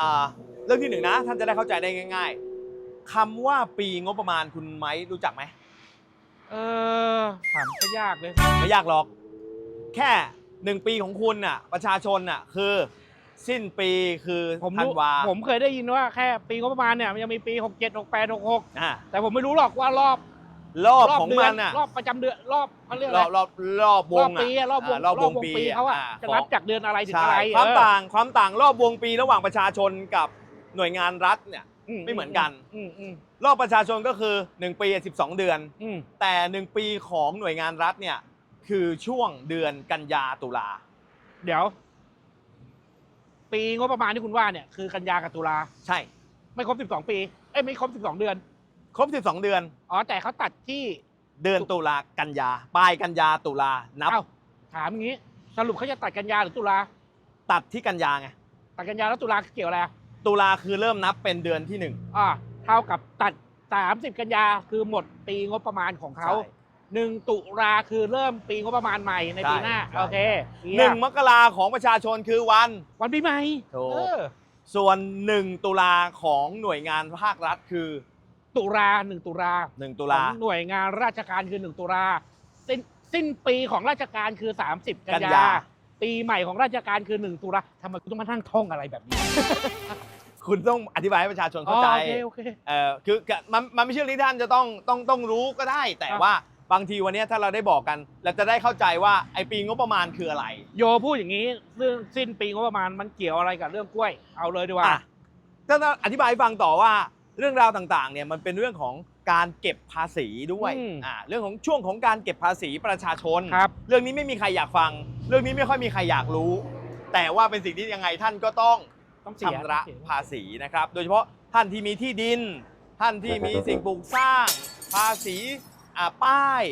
อ่าเรื่องที่หนึ่งนะ ท่านจะได้เข้าใจได้ง่าย ๆคำว่าปีงบประมาณคุณไหมรู้จักไหมเออถามก็ยากเลย ไม่ยากหรอก แค่หนึ่งปีของคุณน่ะประชาชนน่ะคือสิ้นปีคือผมธันรู้วาผมเคยได้ยินว่าแค่ปีงบประมาณเนี่ยมันยังมีปี 67 68 66อะแต่ผมไม่รู้หรอกว่ารอบ รอบรอบของเดืมันน่ะ รอบประจำเดือนรอบเขาเรียกอะรไรอบรอบรอบวรองบอะปีอะรอบวงารอบวงปีเขาอะอ่จะของนับจากเดือนอะไรถึงใช่อะไรความเออต่างความต่างรอบวงปีระหว่างประชาชนกับหน่วยงานรัฐเนี่ย ไม่เหมือนกัน อืมอืมรอบประชาชนก็คือ 1 ปี 12 เดือน อืมแต่ 1 ปีของหน่วยงานรัฐเนี่ย คือช่วงเดือนกันยาตุลา เดี๋ยว ปีงบประมาณที่คุณว่าเนี่ยคือกันยากับตุลาใช่ ไม่ครบ 12 ปี เอ้ยไม่ครบ 12 เดือน ครบ 12 เดือน อ๋อแต่เขาตัดที่เดือนตุลากันยาปลายกันยาตุลานับ เอ้าถามอย่างนี้ สรุปเขาจะตัดกันยาหรือตุลาตัดที่กันยาไงตัดกันยาแล้วตุลาเกี่ยวอะไรอะตุลาคือเริ่มนับเป็นเดือนที่หนึ่งอ่าเท่ากับตัด 30 กันยาคือหมดปีงบประมาณของเขาใช่ หนึ่งตุลาคือเริ่มปีงบประมาณใหม่ในปีหน้าใช่ โอเคหนึ่งมกราของประชาชนคือวัน วันปีใหม่ถูก เออส่วน 1 ตุลาของหน่วยงานภาครัฐคือ ตุลาหนึ่งตุลา1ตุขลาองหน่วยงานราชการคือหนึ่งตุลาสิ้นสิ้นปีของราชการคือ 30 กันกันยายา ปีใหม่ของราชการคือหนึ่งตุลาทำไมคุณต้องมานั่งท่องอะไรแบบนี้คุณต้องอธิบายให้ประชาชนเข้าใจ อ๋อโอเคโอเค เอ่อคือมันมันไม่ใช่เรื่องที่ท่านจะต้องต้องต้องรู้ก็ได้ แต่ครับ ว่าบางทีวันนี้ถ้าเราได้บอกกัน เราจะได้เข้าใจว่าไอ้ปีงบประมาณคืออะไรโยพูดอย่างนี้เรื่องสิ้นปีงบประมาณมันเกี่ยวอะไรกับเรื่องกล้วย เอาเลยดีกว่า อะถ้าจะอธิบายให้ฟังต่อว่า เรื่องราวต่างๆเนี่ยมันเป็นเรื่องของการเก็บภาษีด้วยอืมอ่าเรื่องของช่วงของการเก็บภาษีประชาชน ครับ เรื่องนี้ไม่มีใครอยากฟัง เรื่องนี้ไม่ค่อยมีใครอยากรู้ แต่ว่าเป็นสิ่งที่ยังไงท่านก็ต้อง ต้องเสียชำระต้องเสีย ภาษีนะครับ โดยเฉพาะท่านที่มีที่ดิน ท่านที่มีสิ่งปลูกสร้าง ภาษีอ่าป้าย